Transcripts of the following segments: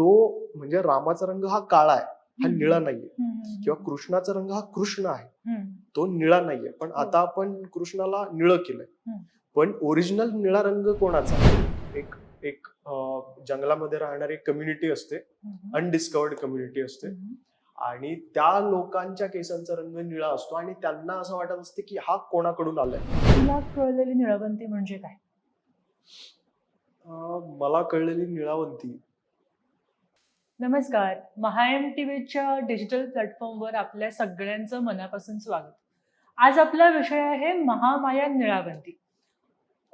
तो म्हणजे रामाचा रंग हा काळा आहे हा. निळा नाहीये. किंवा कृष्णाचा रंग हा कृष्ण आहे. तो निळा नाहीये पण हो. आता आपण कृष्णाला निळं केलंय. पण ओरिजिनल निळा रंग कोणाचा एक एक जंगलामध्ये राहणारी कम्युनिटी असते. अनडिस्कवर्ड कम्युनिटी असते. आणि त्या लोकांच्या केसांचा रंग निळा असतो आणि त्यांना असं वाटत असते की हा कोणाकडून आलाय तुला कळलेली निळवंती म्हणजे काय मला कळलेली निळावंती नमस्कार. महाएम टीव्हीच्या डिजिटल प्लॅटफॉर्मवर आपल्या सगळ्यांचं मनापासून स्वागत. आज आपला विषय आहे महामाया निळावंती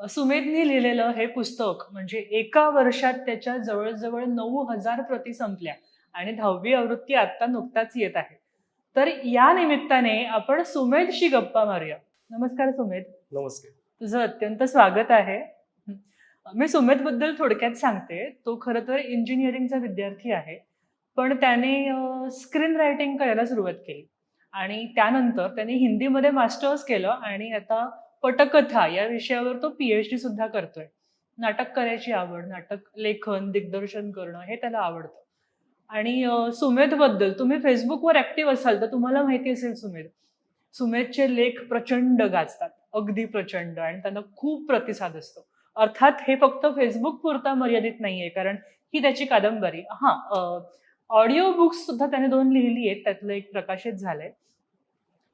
सुमेधनी लिहिलेलं हे पुस्तक म्हणजे एका वर्षात त्याच्या जवळजवळ नऊ हजार प्रती संपल्या आणि दहावी आवृत्ती आता नुकताच येत आहे. तर या निमित्ताने आपण सुमेधशी गप्पा मारूया. नमस्कार सुमेध. नमस्कार. तुझं अत्यंत स्वागत आहे. मी सुमेधबद्दल थोडक्यात सांगते. तो खरं तर इंजिनिअरिंगचा विद्यार्थी आहे. पण त्याने स्क्रीन रायटिंग करायला सुरुवात केली. आणि त्यानंतर त्याने हिंदीमध्ये मास्टर्स केलं आणि आता पटकथा या विषयावर तो पीएच डी सुद्धा करतोय. नाटक करायची आवड नाटक लेखन दिग्दर्शन करणं हे त्याला आवडतं. आणि सुमेधबद्दल तुम्ही फेसबुकवर ऍक्टिव्ह असाल तर तुम्हाला माहिती असेल सुमेध सुमेधचे लेख प्रचंड गाजतात. अगदी प्रचंड आणि त्यांना खूप प्रतिसाद असतो. अर्थात हे फक्त फेसबुक पुरता मर्यादित नाहीये कारण ही त्याची कादंबरी. हा ऑडिओ बुक्स सुद्धा त्याने दोन लिहिली आहेत त्यातलं एक प्रकाशित झालंय.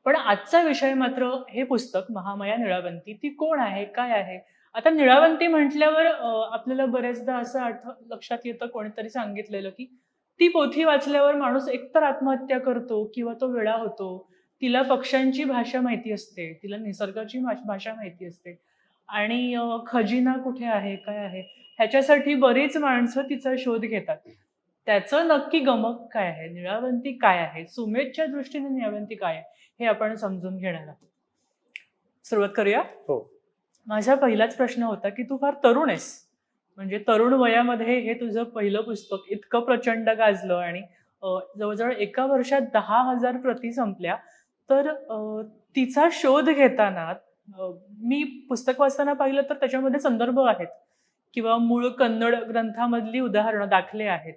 पण आजचा विषय मात्र हे पुस्तक महामाया निळावंती ती कोण आहे काय आहे? आता निळावंती म्हटल्यावर आपल्याला बरेचदा असं आठ लक्षात येतं कोणीतरी सांगितलेलं की ती पोथी वाचल्यावर माणूस एकतर आत्महत्या करतो किंवा तो वेळा होतो. तिला पक्ष्यांची भाषा माहिती असते तिला निसर्गाची भाषा माहिती असते. आणि खजिना कुठे आहे काय आहे? ह्याच्यासाठी बरीच माणसं तिचा शोध घेतात. त्याचं नक्की गमक काय आहे? निळावंती काय आहे? सुमेधच्या दृष्टीने निळावंती काय आहे? हे आपण समजून घेणार आहोत. सुरुवात करूया? हो. माझा पहिलाच प्रश्न होता की तू फार तरुण आहेस. म्हणजे तरुण वयामध्ये हे तुझं पहिलं पुस्तक इतकं प्रचंड गाजलं आणि जवळजवळ एका वर्षात दहा हजार प्रती संपल्या. तर तिचा शोध घेताना मी पुस्तक वाचताना पाहिलं तर त्याच्यामध्ये संदर्भ आहेत. किंवा मूळ कन्नड ग्रंथामधली उदाहरणं दाखले आहेत.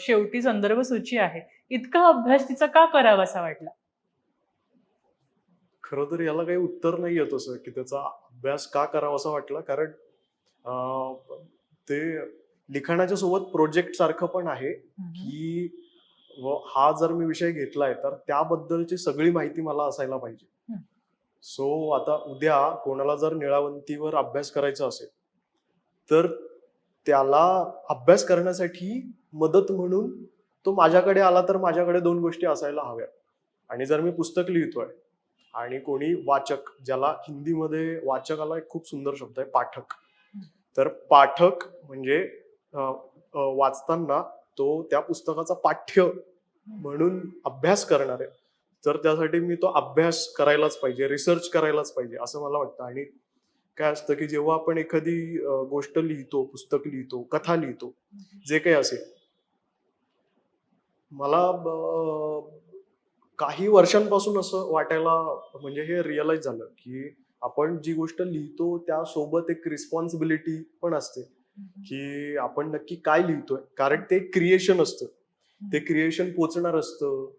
शेवटी संदर्भ सूची आहे. इतका अभ्यास तिचा का करावा असा वाटला? खरं तर याला काही उत्तर नाही येत असं की त्याचा अभ्यास का करावा असं वाटला. कारण ते लिखाणाच्या सोबत प्रोजेक्ट सारखं पण आहे की व हा जर मी विषय घेतलाय तर त्याबद्दलची सगळी माहिती मला असायला पाहिजे. सो आता उद्या कोणाला जर निळावंतीवर अभ्यास करायचा असेल तर त्याला अभ्यास करण्यासाठी मदत म्हणून तो माझ्याकडे आला तर माझ्याकडे दोन गोष्टी असायला हव्या. आणि जर मी पुस्तक लिहितोय आणि कोणी वाचक ज्याला हिंदीमध्ये वाचकाला एक खूप सुंदर शब्द आहे पाठक. तर पाठक म्हणजे वाचताना तो त्या पुस्तकाचा पाठ्य म्हणून अभ्यास करणार. आहे तर त्यासाठी मी तो अभ्यास करायलाच पाहिजे रिसर्च करायलाच पाहिजे असं मला वाटतं. आणि काय असतं की जेव्हा आपण एखादी गोष्ट लिहितो पुस्तक लिहितो कथा लिहितो जे काही असेल. मला काही वर्षांपासून असं वाटायला म्हणजे हे रिअलाइज झालं की आपण जी गोष्ट लिहितो त्यासोबत एक रिस्पॉन्सिबिलिटी पण असते. की आपण नक्की काय लिहितोय? कारण ते क्रिएशन असतं. ते क्रिएशन पोचणार असतं.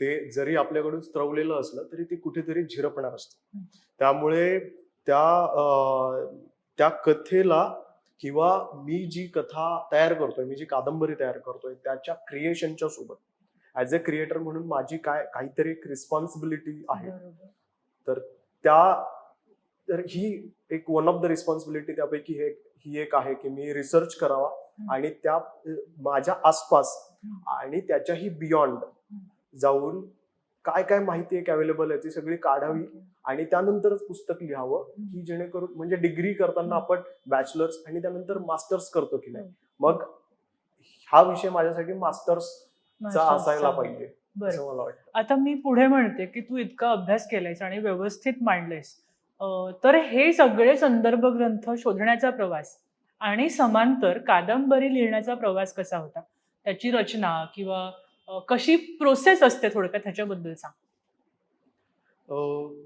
ते जरी आपल्याकडून स्त्रवलेलं असलं तरी ते कुठेतरी झिरपणार असतं. त्यामुळे त्या त्या कथेला किंवा मी जी कथा तयार करतोय मी जी कादंबरी तयार करतोय त्याच्या क्रिएशनच्या सोबत ऍज अ क्रिएटर म्हणून माझी काय काहीतरी एक रिस्पॉन्सिबिलिटी आहे बरोबर त्या तर ही एक वन ऑफ द रिस्पॉन्सिबिलिटी त्यापैकी हे ही एक आहे की मी रिसर्च करावा. आणि त्या माझ्या आसपास. आणि त्याच्याही बियॉन्ड जाऊन काय काय माहिती एक अवेलेबल आहे ती सगळी काढावी आणि त्यानंतरच पुस्तक लिहावं की जेणेकरून म्हणजे डिग्री करताना आपण बॅचलर्स आणि त्यानंतर मास्टर्स करतो की नाही. मग हा विषय माझ्यासाठी मास्टर्सचा असायला पाहिजे. बरं असं मला वाटतं. आता मी पुढे म्हणते की तू इतका अभ्यास केलायस आणि व्यवस्थित मांडलेस तर हे सगळे संदर्भ ग्रंथ शोधण्याचा प्रवास आणि समांतर कादंबरी लिहिण्याचा प्रवास कसा होता? त्याची रचना किंवा कशी प्रोसेस असते थोडक्यात ह्याच्याबद्दल सांग. अं,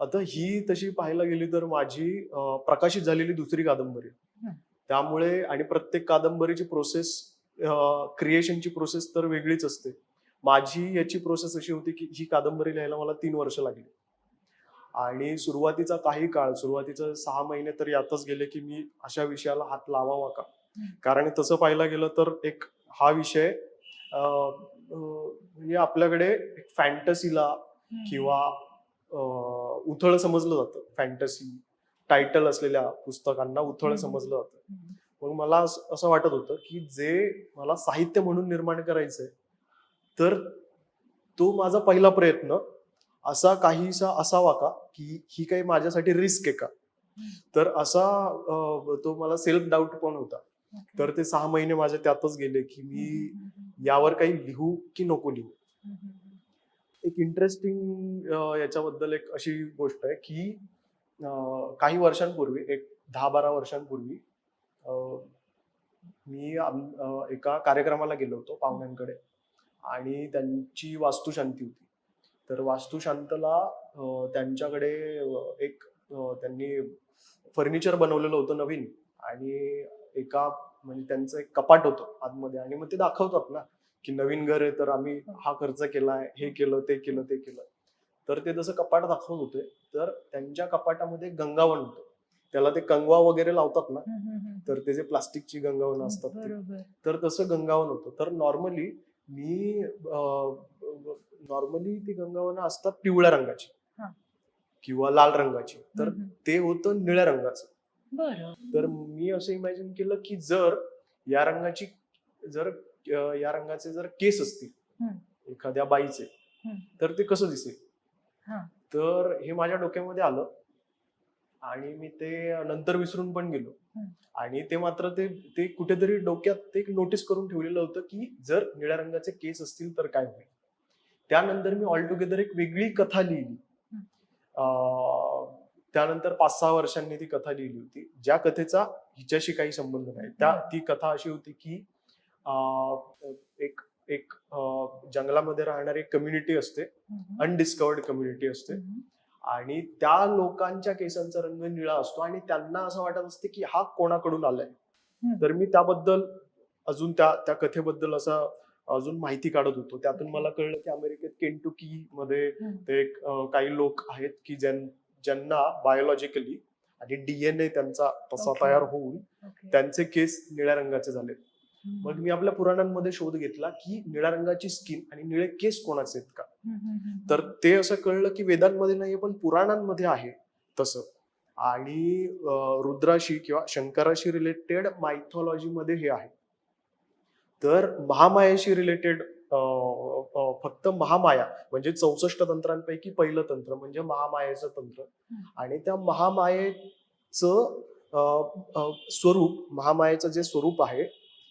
आता ही तशी पाहायला गेली तर माझी प्रकाशित झालेली दुसरी कादंबरी. त्यामुळे आणि प्रत्येक कादंबरीची प्रोसेस क्रिएशनची प्रोसेस तर वेगळीच असते. माझी याची प्रोसेस अशी होती की ही कादंबरी लिहायला मला तीन वर्ष लागली. आणि सुरुवातीचा काही काळ सुरुवातीचं सहा महिने तर यातच गेले की मी अशा विषयाला हात लावावा का. कारण तसं पाहायला गेलं तर एक हा विषय म्हणजे आपल्याकडे फॅन्टसीला किंवा उथळ समजलं जातं फॅन्टसी टायटल असलेल्या पुस्तकांना उथळ. समजलं जातं. मग मला अस- वाटत होतं की जे मला साहित्य म्हणून निर्माण करायचंय तर तो माझा पहिला प्रयत्न असा काहीसा असावा का की ही काही माझ्यासाठी रिस्क आहे का तर असा तो मला सेल्फ डाऊट पण होता Okay. तर ते सहा महिने माझे त्यातच गेले की मी. यावर काही लिहू की नको लिहू. एक इंटरेस्टिंग याच्याबद्दल एक अशी गोष्ट आहे की काही वर्षांपूर्वी एक दहा बारा वर्षांपूर्वी मी एका कार्यक्रमाला गेलो होतो पाहुण्यांकडे आणि त्यांची वास्तुशांती होती तर वास्तुशांतला त्यांच्याकडे एक त्यांनी फर्निचर बनवलेलं होतं नवीन आणि एका म्हणजे त्यांचं एक कपाट होतं आतमध्ये. आणि मग ते दाखवतात ना की नवीन घर आहे तर आम्ही हा खर्च केलाय हे केलं ते केलं ते केलं. तर ते जसं कपाट दाखवत होते तर त्यांच्या कपाटामध्ये गंगावन होतं. त्याला ते कंगवा वगैरे लावतात ना. तर ते जे प्लास्टिकची गंगावन असतात तर तसं गंगावन होतं. तर नॉर्मली मी नॉर्मली ती गंगावनं असतात पिवळ्या रंगाची. किंवा लाल रंगाची. तर. ते होतं निळ्या रंगाचं. बरं तर मी असं इमॅजिन केलं की जर या रंगाची जर अं, या रंगाचे जर केस असतील. एखाद्या बाईचे. तर ते कसं दिसेल हा. तर हे माझ्या डोक्यामध्ये आलं आणि मी ते नंतर विसरून पण गेलो. आणि ते मात्र ते ते कुठेतरी डोक्यात ते नोटीस करून ठेवलेलं होतं की जर निळ्या रंगाचे केस असतील तर काय होईल त्यानंतर मी ऑल टुगेदर एक वेगळी कथा लिहिली. अं, त्यानंतर पाच सहा वर्षांनी ती कथा लिहिली होती ज्या कथेचा हिच्याशी काही संबंध नाही त्या. ती कथा अशी होती की एक एक जंगलामध्ये राहणारी कम्युनिटी असते. अनडिस्कवर्ड कम्युनिटी असते. आणि त्या लोकांच्या केसांचा रंग निळा असतो आणि त्यांना असं वाटत असते की हा कोणाकडून आलाय. तर मी त्याबद्दल अजून त्या त्या कथेबद्दल असं अजून माहिती काढत होतो त्यातून. मला कळलं की अमेरिकेत केंटुकी मध्ये. ते काही लोक आहेत की ज्यां ज्यांना बायोलॉजिकली आणि डीएनए त्यांचा तसा Okay. तयार होऊन Okay. त्यांचे केस निळ्या रंगाचे झाले हम्म. मग मी आपल्या पुराणांमध्ये शोध घेतला की निळ्या रंगाची स्किन आणि निळे केस कोणाचे आहेत का. हम्म. तर ते असं कळलं की वेदांमध्ये नाहीये पण पुराणांमध्ये आहे तसं आणि रुद्राशी किंवा शंकराशी रिलेटेड मायथॉलॉजीमध्ये हे आहे तर महामायाशी रिलेटेड फक्त महामाया म्हणजे चौसष्ट तंत्रांपैकी पहिलं तंत्र म्हणजे महामायेचं तंत्र. आणि त्या महामायेचं स्वरूप महामायेचं जे स्वरूप आहे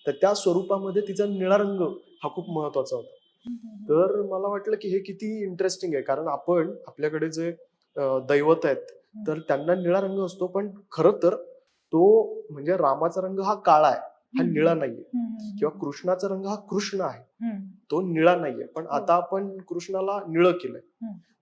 तर त्या स्वरूपामध्ये तिचा निळा रंग हा खूप महत्त्वाचा होता. तर मला वाटलं की हे किती इंटरेस्टिंग आहे कारण आपण आपल्याकडे जे दैवत आहेत तर त्यांना निळा रंग असतो पण खरं तर तो म्हणजे रामाचा रंग हा काळा आहे हा. निळा नाहीये. किंवा कृष्णाचा रंग हा कृष्ण आहे. तो निळा नाहीये पण हो. आता आपण कृष्णाला निळं केलंय.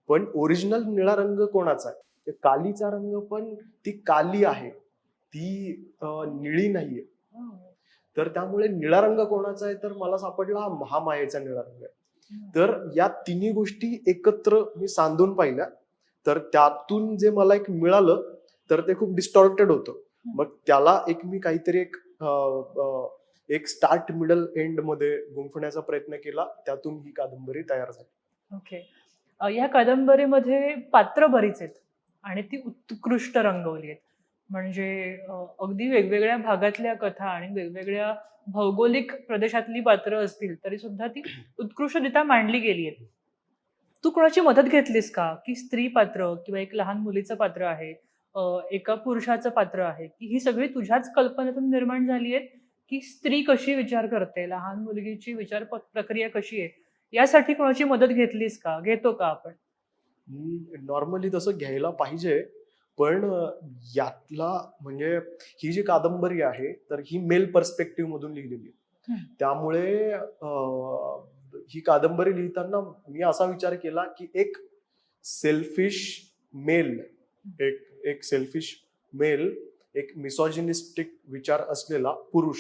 पण ओरिजिनल निळा रंग कोणाचा आहे कालीचा रंग पण ती काली आहे ती निळी नाहीये हो. तर त्यामुळे निळा रंग कोणाचा आहे तर मला सापडला हा महामायेचा निळा रंग आहे. तर या तिन्ही गोष्टी एकत्र मी सांधून पाहिल्या तर त्यातून जे मला एक मिळालं तर ते खूप डिस्टॉर्टेड होतं मग त्याला एक मी काहीतरी एक एक स्टार्ट मिडल एंडमध्ये गुंफण्याचा प्रयत्न केला त्यातून ही कादंबरी तयार झाली. ओके या कादंबरीमध्ये पात्र बरीच आहेत आणि ती उत्कृष्ट रंगवली आहेत. म्हणजे अगदी वेगवेगळ्या भागातल्या कथा आणि वेगवेगळ्या भौगोलिक प्रदेशातली पात्र असतील तरी सुद्धा ती उत्कृष्टरित्या मांडली गेली आहेत. तू कोणाची मदत घेतलीस का? की स्त्री पात्र किंवा एक लहान मुलीचं पात्र आहे? एका पुरुषाचं पात्र आहे की ही सगळी तुझ्याच कल्पनेतून निर्माण झाली आहेत की स्त्री कशी विचार करते लहान मुलगीची विचार प्रक्रिया कशी आहे यासाठी कोणाची मदत घेतलीस का? घेतो का आपण? नॉर्मली तसं घ्यायला पाहिजे पण यातला म्हणजे ही जी कादंबरी आहे तर ही मेल पर्स्पेक्टिव्ह मधून लिहिलेली आहे. त्यामुळे ही कादंबरी लिहिताना मी असा विचार केला की एक सेल्फिश मेल एक एक सेल्फिश मेल एक मिसॉजिनिस्टिक विचार असलेला पुरुष.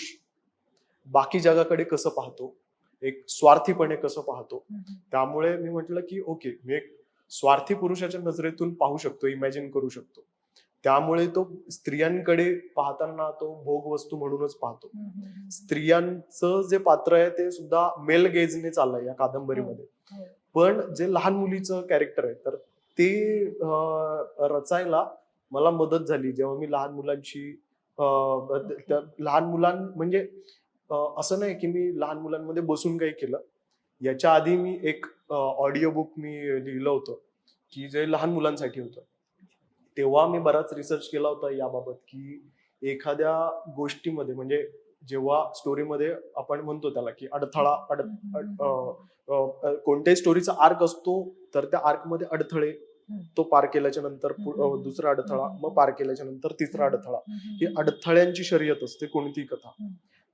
बाकी जगाकडे कसं पाहतो? एक स्वार्थीपणे कसं पाहतो? त्यामुळे मी म्हटलं की ओके मी एक स्वार्थी पुरुषाच्या नजरेतून पाहू शकतो इमॅजिन करू शकतो. त्यामुळे तो स्त्रियांकडे पाहताना तो भोग वस्तू म्हणूनच पाहतो. स्त्रियांचं जे पात्र आहे ते सुद्धा मेल गेजने चाललंय या कादंबरीमध्ये. हो. पण जे लहान मुलीचं कॅरेक्टर आहे तर ते रचायला मला मदत झाली जेव्हा मी लहान. त्या लहान मुलां म्हणजे असं नाही की मी लहान मुलांमध्ये बसून काही केलं याच्या आधी मी एक ऑडिओ बुक मी लिहिलं होतं की जे लहान मुलांसाठी होतं तेव्हा मी बराच रिसर्च केला होता याबाबत की एखाद्या गोष्टीमध्ये म्हणजे जेव्हा स्टोरीमध्ये आपण म्हणतो त्याला की अडथळा अड कोणत्याही स्टोरीचा आर्क असतो तर त्या आर्कमध्ये अडथळे. तो पार केल्याच्यानंतर दुसरा अडथळा. मग पार केल्याच्यानंतर तिसरा अडथळा ही अडथळ्यांची शर्यत असते कोणती कथा.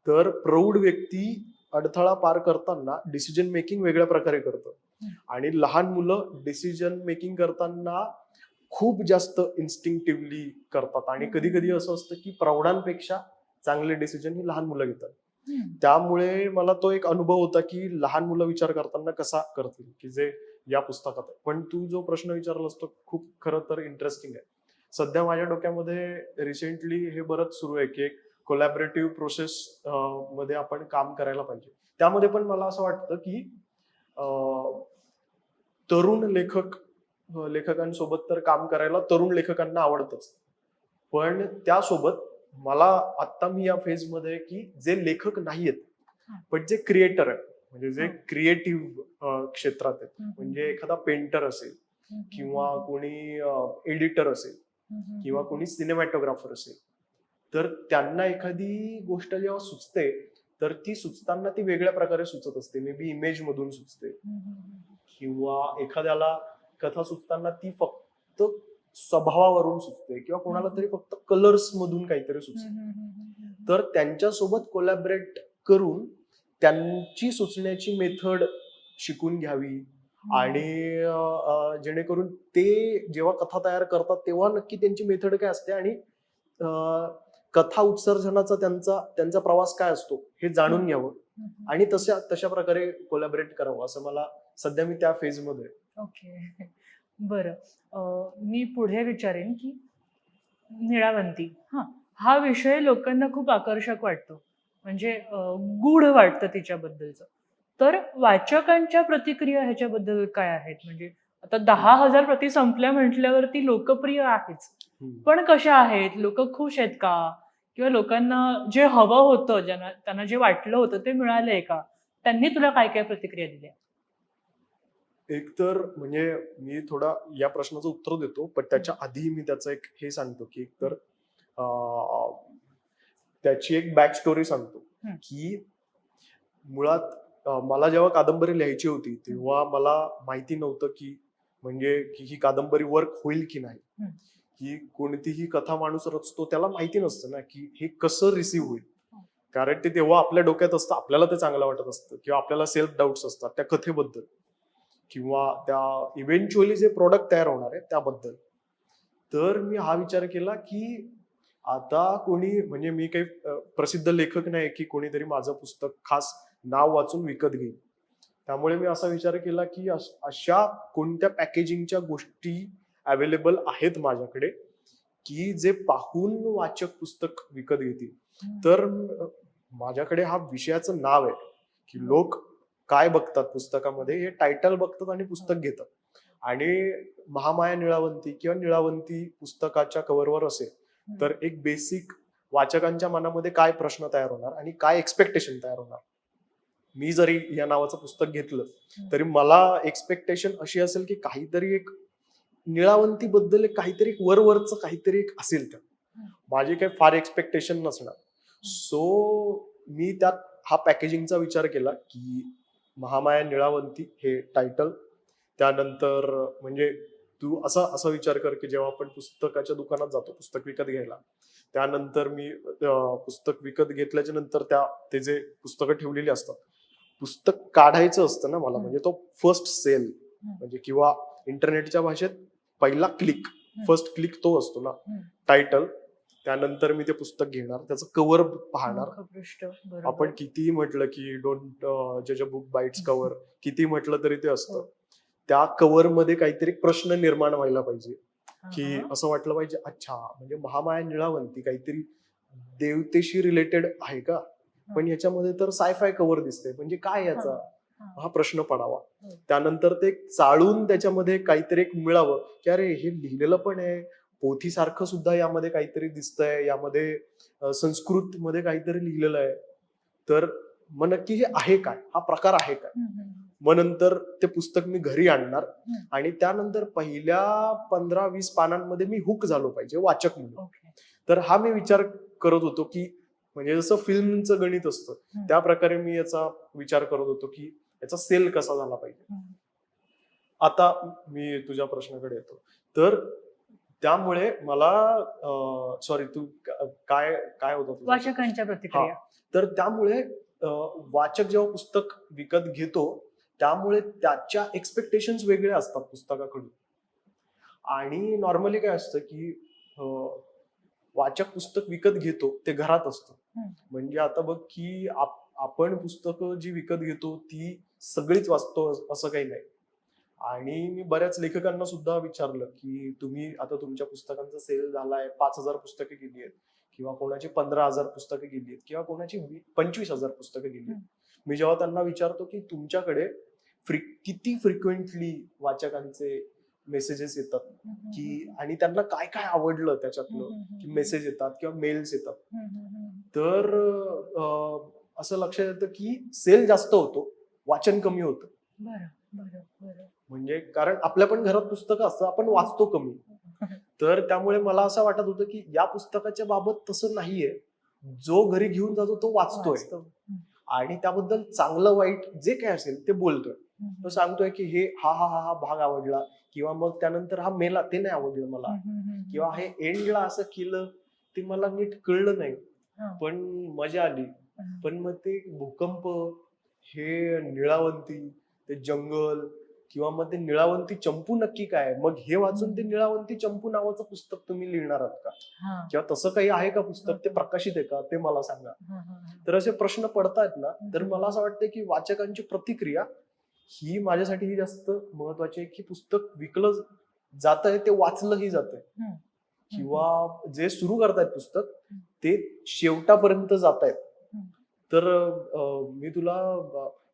तर प्रौढ व्यक्ती अडथळा पार करताना डिसिजन मेकिंग वेगळ्या प्रकारे करतं. आणि लहान मुलं डिसिजन मेकिंग करताना खूप जास्त इन्स्टिंक्टिव्हली करतात आणि. कधी कधी असं असतं की प्रौढांपेक्षा चांगले डिसिजन ही लहान मुलं घेतात. त्यामुळे मला तो एक अनुभव होता की लहान मुलं विचार करताना कसा करतील की जे या पुस्तकात आहे. पण तू जो प्रश्न विचारलास तो खूप खरं तर इंटरेस्टिंग आहे. सध्या माझ्या डोक्यामध्ये रिसेंटली हे बरंच सुरू आहे की एक कोलॅबरेटिव्ह प्रोसेस मध्ये आपण काम करायला पाहिजे. त्यामध्ये पण मला असं वाटतं की तरुण लेखक लेखकांसोबत तर काम करायला तरुण लेखकांना आवडतच. पण त्यासोबत मला आता मी या फेजमध्ये आहे की जे लेखक नाहीयेत. पण जे क्रिएटर आहेत म्हणजे जे. क्रिएटिव्ह क्षेत्रात आहेत. म्हणजे एखादा पेंटर असेल किंवा कोणी एडिटर असेल किंवा कोणी सिनेमॅटोग्राफर असेल तर त्यांना एखादी गोष्ट जेव्हा सुचते तर ती सुचताना ती वेगळ्या प्रकारे सुचत असते. मे बी इमेज मधून सुचते. किंवा एखाद्याला कथा सुचताना ती फक्त स्वभावावरून सुचते किंवा कोणाला तरी फक्त कलर्स मधून काहीतरी सुचते. तर त्यांच्यासोबत कोलॅबरेट करून त्यांची सुचण्याची मेथड शिकून घ्यावी. आणि जेणेकरून ते जेव्हा कथा तयार करतात तेव्हा नक्की त्यांची मेथड काय असते आणि कथा उत्सर्जनाचा त्यांचा त्यांचा प्रवास काय असतो हे जाणून घ्यावं. आणि तशा तशा प्रकारे कोलॅबरेट करावं असं मला सध्या मी त्या फेजमध्ये. ओके. बरं. मी पुढे विचारेन की निळावंती. हा. हा विषय लोकांना खूप आकर्षक वाटतो. म्हणजे गूढ वाटतं तिच्याबद्दलचं. तर वाचकांच्या प्रतिक्रिया ह्याच्याबद्दल काय आहेत? म्हणजे आता दहा हजार प्रती संपल्या म्हटल्यावरती लोकप्रिय आहेच. पण कशा आहेत? लोक खुश आहेत का? किंवा लोकांना जे हवं होतं ज्यांना त्यांना जे वाटलं होतं ते मिळालंय का? त्यांनी तुला काय काय प्रतिक्रिया दिल्या? एक तर म्हणजे मी थोडा या प्रश्नाचं उत्तर देतो पण त्याच्या आधी मी त्याचं एक हे सांगतो की एक तर त्याची एक बॅक स्टोरी सांगतो. की मुळात मला जेव्हा कादंबरी लिहायची होती तेव्हा मला माहिती नव्हतं की म्हणजे की ही कादंबरी वर्क होईल की नाही. की कोणतीही कथा माणूस रचतो त्याला माहिती नसतं ना की हे कसं रिसीव्ह होईल हो. कारण ते तेव्हा आपल्या डोक्यात असतं आपल्याला ते चांगलं वाटत असतं किंवा आपल्याला सेल्फ डाऊट्स असतात त्या कथेबद्दल किंवा त्या इव्हेंच्युअली जे प्रोडक्ट तयार होणार आहे त्याबद्दल तर मी हा विचार केला की आता कोणी म्हणजे मी काही प्रसिद्ध लेखक नाही की कोणीतरी माझं पुस्तक खास नाव वाचून विकत घेईल त्यामुळे मी असा विचार केला की अश- कोणत्या पॅकेजिंगच्या गोष्टी अवेलेबल आहेत माझ्याकडे की जे पाहून वाचक पुस्तक विकत घेतील? तर माझ्याकडे हा विषयाचं नाव आहे की लोक काय बघतात पुस्तकामध्ये हे टायटल बघतात आणि पुस्तक घेतात. आणि महामाया निळावंती किंवा निळावंती पुस्तकाच्या कव्हरवर असेल तर एक बेसिक वाचकांच्या मनामध्ये काय प्रश्न तयार होणार आणि काय एक्सपेक्टेशन तयार होणार? मी जरी या नावाचं पुस्तक घेतलं तरी मला एक्सपेक्टेशन अशी असेल की काहीतरी एक निळावंती बद्दल एक काहीतरी एक वरवरचं काहीतरी एक असेल हम्म. माझी काही फार एक्सपेक्टेशन नसणार. सो मी त्यात हा पॅकेजिंगचा विचार केला की महामाया निळावंती हे टायटल त्यानंतर म्हणजे तू असा असा विचार कर की जेव्हा आपण पुस्तकाच्या दुकानात जातो पुस्तक विकत घ्यायला त्यानंतर मी पुस्तक विकत घेतल्याच्या नंतर त्या ते जे पुस्तकं ठेवलेली असतात पुस्तक काढायचं असतं ना मला. म्हणजे तो फर्स्ट सेल म्हणजे किंवा इंटरनेटच्या भाषेत पहिला क्लिक फर्स्ट क्लिक तो असतो ना. टायटल त्यानंतर मी ते पुस्तक घेणार त्याचं कव्हर पाहणार. आपण कितीही म्हटलं की डोंट जज अ बुक बाईट्स कव्हर किती म्हटलं तरी ते असतं. हो. त्या कव्हरमध्ये काहीतरी प्रश्न निर्माण व्हायला पाहिजे. की असं वाटलं पाहिजे अच्छा म्हणजे महामाया निळावंती काहीतरी देवतेशी रिलेटेड आहे का? पण याच्यामध्ये तर सायफाय कव्हर दिसते म्हणजे काय याचा? हा. प्रश्न पडावा. हो. त्यानंतर ते चाळून त्याच्यामध्ये काहीतरी एक मिळावं. की अरे हे लिहिलेलं पण आहे. पोथीसारखं सुद्धा यामध्ये काहीतरी दिसतंय. यामध्ये संस्कृत मध्ये काहीतरी लिहिलेलं आहे. तर मग नक्की हे आहे काय? हा प्रकार आहे काय? मग नंतर ते पुस्तक मी घरी आणणार. आणि त्यानंतर पहिल्या पंधरा वीस पानांमध्ये मी हुक झालो पाहिजे वाचक म्हणून तर हा मी विचार करत होतो की म्हणजे जसं फिल्मचं गणित असतं. त्या प्रकारे मी याचा विचार करत होतो की याचा सेल कसा झाला पाहिजे. आता मी तुझ्या प्रश्नाकडे येतो तर त्यामुळे मला सॉरी तू काय काय होतं? वाचकांच्या प्रतिक्रिया तर त्यामुळे वाचक जेव्हा पुस्तक विकत घेतो त्यामुळे त्याच्या एक्सपेक्टेशन वेगळ्या असतात पुस्तकाकडून. आणि नॉर्मली काय असतं की वाचक पुस्तक विकत घेतो ते घरात असतं. म्हणजे आता बघ की आप- आपण पुस्तकं जी विकत घेतो ती सगळीच वाचतो अस- काही नाही. आणि मी बऱ्याच लेखकांना सुद्धा विचारलं की तुम्ही आता तुमच्या पुस्तकांचा सेल झालाय पाच हजार पुस्तके गेली आहेत. किंवा कोणाची पंधरा हजार पुस्तकं गेली आहेत. किंवा कोणाची पंचवीस हजार पुस्तकं गेली आहेत. मी जेव्हा त्यांना विचारतो की तुमच्याकडे फ्री किती फ्रिक्वेंटली वाचकांचे मेसेजेस येतात की आणि त्यांना काय काय आवडलं त्याच्यातलं की मेसेज येतात किंवा मेल्स येतात. तर असं लक्षात येतं की सेल जास्त होतो वाचन कमी होतं. म्हणजे कारण आपल्या पण घरात पुस्तकं असतं आपण वाचतो कमी. तर त्यामुळे मला असं वाटत होतं की या पुस्तकाच्या बाबत तसं नाहीये. जो घरी घेऊन जातो तो वाचतोय. आणि त्याबद्दल चांगलं वाईट जे काय असेल ते बोलतोय. तो सांगतोय की हे हा हा हा हा भाग आवडला किंवा मग त्यानंतर हा मेला ते नाही आवडलं मला. किंवा हे एंडला असं केलं ते मला नीट कळलं नाही. पण मजा आली. पण मग ते भूकंप हे निळावंती ते जंगल किंवा मग ते निळावंती चंपू नक्की काय? मग हे वाचून ते निळावंती चंपू नावाचं पुस्तक तुम्ही लिहिणार आहात का? किंवा तसं काही आहे का पुस्तक? ते प्रकाशित आहे का? ते मला सांगा. तर असे प्रश्न पडतायत ना तर मला असं वाटतं की वाचकांची प्रतिक्रिया ही माझ्यासाठी ही जास्त महत्वाची आहे की पुस्तक विकलं जात आहे ते वाचलंही जात आहे. किंवा जे सुरू करतायत पुस्तक. ते शेवटापर्यंत जात आहेत. तर मी तुला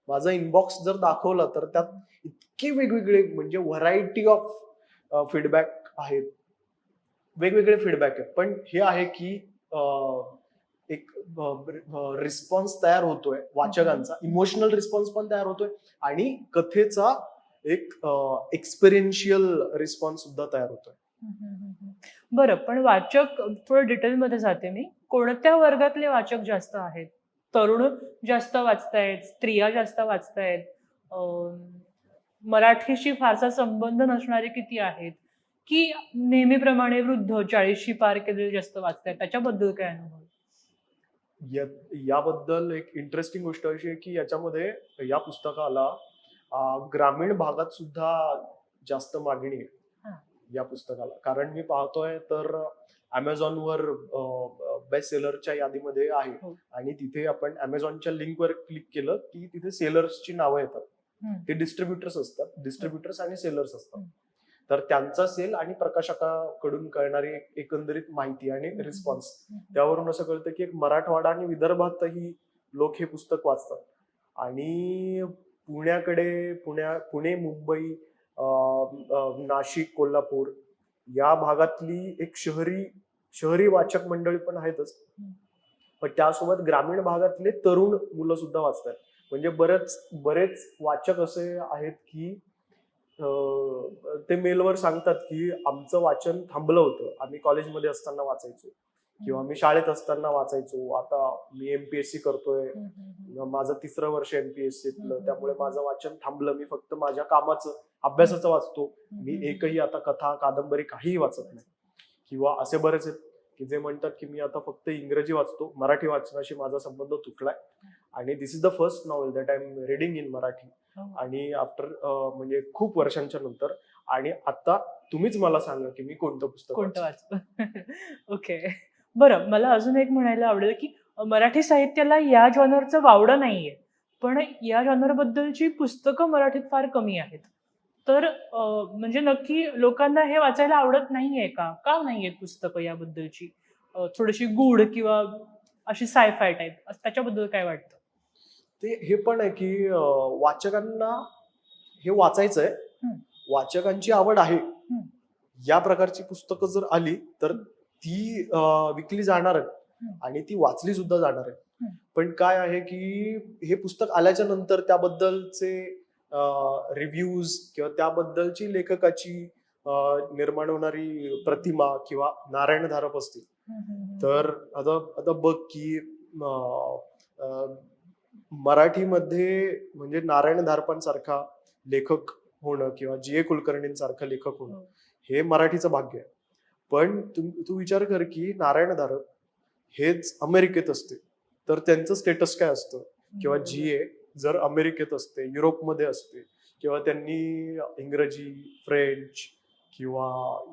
माझा इनबॉक्स जर दाखवला तर त्यात इतके वेगवेगळे म्हणजे व्हरायटी ऑफ फीडबॅक आहेत वेगवेगळे फीडबॅक आहेत पण हे आहे की एक रिस्पॉन्स तयार होतोय वाचकांचा. इमोशनल रिस्पॉन्स पण तयार होतोय आणि कथेचा एक एक्सपिरियन्शियल रिस्पॉन्स सुद्धा तयार होतोय. बरं पण वाचक थोडं डिटेलमध्ये जाते मी. कोणत्या वर्गातले वाचक जास्त आहेत? तरुण जास्त वाचतायत स्त्रिया जास्त वाचतायत मराठीशी फारसा संबंध नसणारे किती आहेत? की नेहमीप्रमाणे वृद्ध चाळीसशी पार केलेले जास्त वाचतायत? त्याच्याबद्दल काय अनुभव? याबद्दल एक इंटरेस्टिंग गोष्ट अशी आहे की याच्यामध्ये या पुस्तकाला ग्रामीण भागात सुद्धा जास्त मागणी. आहे या पुस्तकाला कारण मी पाहतोय तर अमेझॉनवर बेस्ट सेलरच्या यादीमध्ये आहे हो. आणि तिथे आपण अमेझॉनच्या लिंकवर क्लिक केलं की तिथे सेलर्सची नावं येतात. ते डिस्ट्रीब्युटर्स असतात डिस्ट्रीब्युटर्स आणि सेलर्स असतात. तर त्यांचा सेल आणि प्रकाशकाकडून कळणारी एक एकंदरीत माहिती आणि. रिस्पॉन्स. त्यावरून असं कळतं की एक मराठवाडा आणि विदर्भातही लोक हे पुस्तक वाचतात आणि पुण्याकडे पुण्या पुणे मुंबई नाशिक कोल्हापूर या भागातली एक शहरी शहरी वाचक मंडळी पण आहेतच. पण त्यासोबत ग्रामीण भागातले तरुण मुलं सुद्धा वाचतात म्हणजे बरेच बरेच वाचक असे आहेत की ते मेलवर सांगतात की आमचं वाचन थांबलं होतं. आम्ही कॉलेजमध्ये असताना वाचायचो. किंवा मी शाळेत असताना वाचायचो. आता मी एमपीएससी करतोय. माझं तिसरं वर्ष एमपीएससीतलं. त्यामुळे माझं वाचन थांबलं. मी फक्त माझ्या कामाचं अभ्यासाचं वाचतो. मी. एकही आता कथा कादंबरी काहीही वाचत नाही. किंवा असे बरेच आहेत. की जे म्हणतात की मी आता फक्त इंग्रजी वाचतो मराठी वाचनाशी माझा संबंध तुटलाय. आणि this is the first novel that I am reading in Marathi. हो. आणि आफ्टर म्हणजे खूप वर्षांच्या नंतर. आणि आता तुम्हीच मला सांगा की मी कोणतं पुस्तक कोणतं वाचू? वाचतं? ओके. बरं मला अजून एक म्हणायला आवडेल की मराठी साहित्याला या जॉनरचं वावडं नाहीये. पण या जॉनरबद्दलची पुस्तकं मराठीत फार कमी आहेत. तर म्हणजे नक्की लोकांना हे वाचायला आवडत नाहीये का? का नाहीयेत पुस्तकं याबद्दलची? थोडीशी गूढ किंवा अशी सायफाय टाईप त्याच्याबद्दल काय वाटतं? ते हे पण आहे की वाचकांना हे वाचायचं आहे. वाचकांची आवड आहे. या प्रकारची पुस्तकं जर आली तर ती विकली जाणार हम्म. आणि ती वाचली सुद्धा जाणार आहे. पण काय आहे की हे पुस्तक आल्याच्यानंतर त्याबद्दलचे रिव्ह्यूज किंवा त्याबद्दलची लेखकाची निर्माण होणारी प्रतिमा किंवा नारायण धारप असतील. तर आता आता बघ की मराठीमध्ये म्हणजे नारायण धारपांसारखा लेखक होणं किंवा जी ए कुलकर्णींसारखं लेखक होणं हो. हे मराठीचं भाग्य आहे. पण तू तू विचार कर की नारायण धारप हेच अमेरिकेत असते तर त्यांचं स्टेटस काय असतं? किंवा जी ए जर अमेरिकेत असते युरोपमध्ये असते किंवा त्यांनी इंग्रजी फ्रेंच किंवा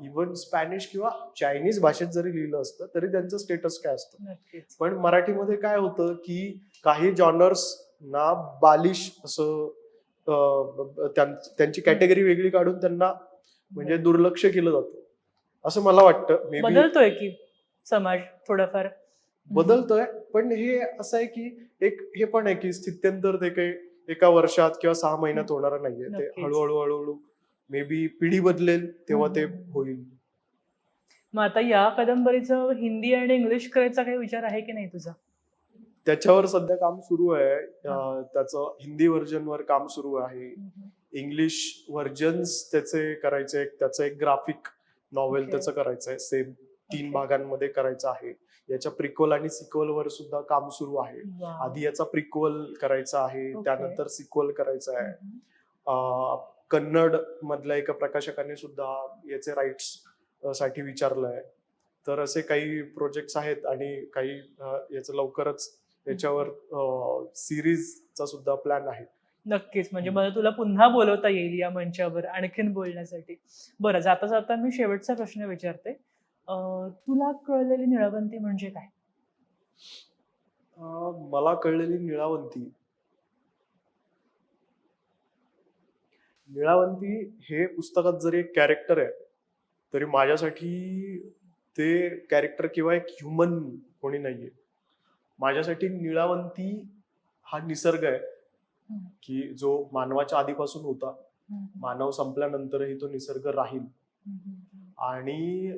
इवन स्पॅनिश किंवा चायनीज भाषेत जरी लिहिलं असतं तरी त्यांचं स्टेटस काय असतं? पण मराठीमध्ये काय होतं की काही जॉनर्स ना बालिश असं त्यांची कॅटेगरी वेगळी काढून त्यांना म्हणजे दुर्लक्ष केलं जातं. असं मला वाटतं. बदलतोय की समाज थोडाफार? बदलतोय. पण हे असं आहे की एक हे पण आहे की स्थित्यंतर ते काही एका वर्षात किंवा सहा महिन्यात होणार नाहीये. ते. हळूहळू हळूहळू मे बी पिढी बदलेल तेव्हा ते. होईल. मग आता या कादंबरीचं हिंदी आणि इंग्लिश करायचा काही विचार आहे की नाही तुझा? त्याच्यावर सध्या काम सुरू आहे. त्याचं हिंदी व्हर्जन वर काम सुरू आहे. इंग्लिश व्हर्जन्स त्याचे करायचे त्याचं एक ग्राफिक नॉवेल. त्याचं करायचंय. सेम तीन. भागांमध्ये करायचं आहे. याच्या प्रिक्वल आणि सिक्वल वर सुद्धा काम सुरू आहे. आधी याचा प्रिक्वल करायचा आहे. त्यानंतर सिक्वल करायचा आहे. अं, कन्नड मधल्या एका प्रकाशकाने सुद्धा याचे राईट्ससाठी विचारलंय तर असे काही प्रोजेक्ट्स आहेत आणि काही याचं लवकरच याच्यावर सिरीजचा सुद्धा प्लॅन आहे नक्कीच म्हणजे. मला तुला पुन्हा बोलवता येईल या मंचावर आणखीन बोलण्यासाठी बरं जाता जाता मी शेवटचा प्रश्न विचारते तुला कळलेली निळावंती म्हणजे काय? अं, मला कळलेली निळावंती. निळावंती हे पुस्तकात जरी एक कॅरेक्टर आहे तरी माझ्यासाठी ते कॅरेक्टर किंवा एक ह्युमन कोणी नाहीये. माझ्यासाठी निळावंती हा निसर्ग आहे हम्म. की जो मानवाच्या आधीपासून होता. मानव संपल्यानंतरही तो निसर्ग राहील. आणि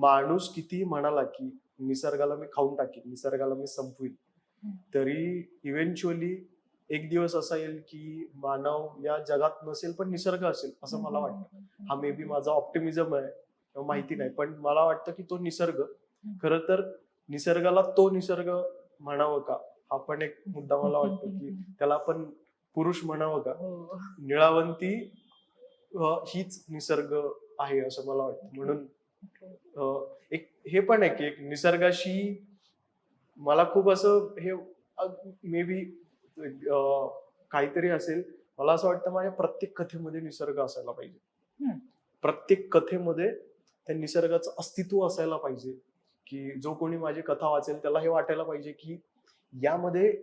माणूस किती म्हणाला की निसर्गाला मी खाऊन टाकीन निसर्गाला मी संपवीन. तरी इव्हेंच्युअली एक दिवस असा येईल की मानव या जगात नसेल पण निसर्ग असेल असं मला वाटतं. हा मे बी माझा ऑप्टिमिझम आहे किंवा माहिती नाही पण मला वाटतं की तो निसर्ग. खर तर निसर्गाला तो निसर्ग म्हणावं का? हा पण एक मुद्दा मला वाटतो की त्याला आपण पुरुष म्हणावं का? हो. निळावंती हीच निसर्ग आहे असं मला वाटतं. म्हणून अं, एक हे पण आहे की एक निसर्गाशी मला खूप असं हे मे बी काहीतरी असेल. मला असं वाटतं माझ्या प्रत्येक कथेमध्ये निसर्ग असायला पाहिजे. प्रत्येक कथेमध्ये त्या निसर्गाचं अस्तित्व असायला पाहिजे. की जो कोणी माझी कथा वाचेल त्याला हे वाटायला पाहिजे की यामध्ये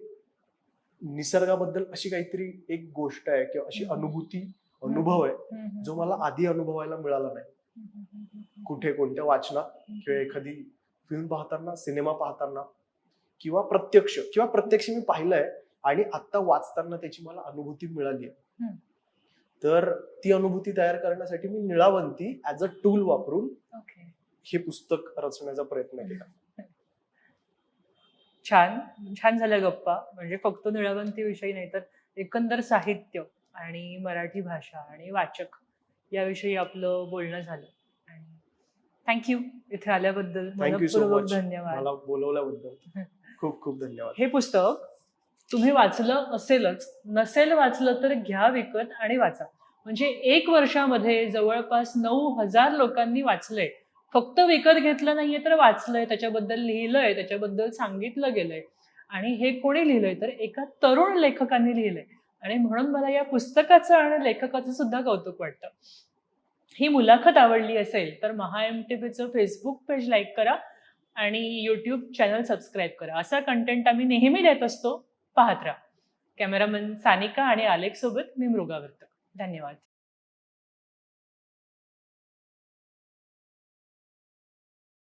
निसर्गाबद्दल अशी काहीतरी एक गोष्ट आहे किंवा अशी. अनुभूती अनुभव आहे जो मला आधी अनुभवायला मिळाला नाही. कुठे कोणत्या वाचनात किंवा एखादी फिल्म पाहताना सिनेमा पाहताना किंवा प्रत्यक्ष किंवा प्रत्यक्ष मी पाहिलंय आणि आता वाचताना त्याची मला अनुभूती मिळाली आहे. तर ती अनुभूती तयार करण्यासाठी मी निळावंती ऍज अ टूल वापरून हे पुस्तक रचण्याचा प्रयत्न केला. छान छान झाल्या गप्पा. म्हणजे फक्त निळावंती विषयी नाही तर एकंदर साहित्य. आणि मराठी भाषा आणि वाचक याविषयी आपलं बोलणं झालं. आणि थँक्यू इथे आल्याबद्दल. मनपूर्वक. धन्यवाद. मला बोलवल्याबद्दल खूप खूप धन्यवाद. हे पुस्तक तुम्ही वाचलं असेलच. नसेल वाचलं तर घ्या विकत आणि वाचा. म्हणजे एक वर्षामध्ये जवळपास नऊ हजार लोकांनी वाचलंय फक्त विकत घेतलं नाहीये तर वाचलंय. त्याच्याबद्दल लिहिलंय. त्याच्याबद्दल सांगितलं गेलंय. आणि हे कोणी लिहिलंय? तर एका तरुण लेखकांनी लिहिलंय. आणि म्हणून मला या पुस्तकाचं आणि लेखकाचं सुद्धा कौतुक वाटतं. ही मुलाखत आवडली असेल तर महा एम टी पीचं फेसबुक पेज लाईक करा आणि यूट्यूब चॅनल सबस्क्राईब करा. असा कंटेंट आम्ही नेहमी देत असतो. पाहत राहा. कॅमेरामन सानिका आणि आलेख सोबत मी मृगावर्तक. धन्यवाद.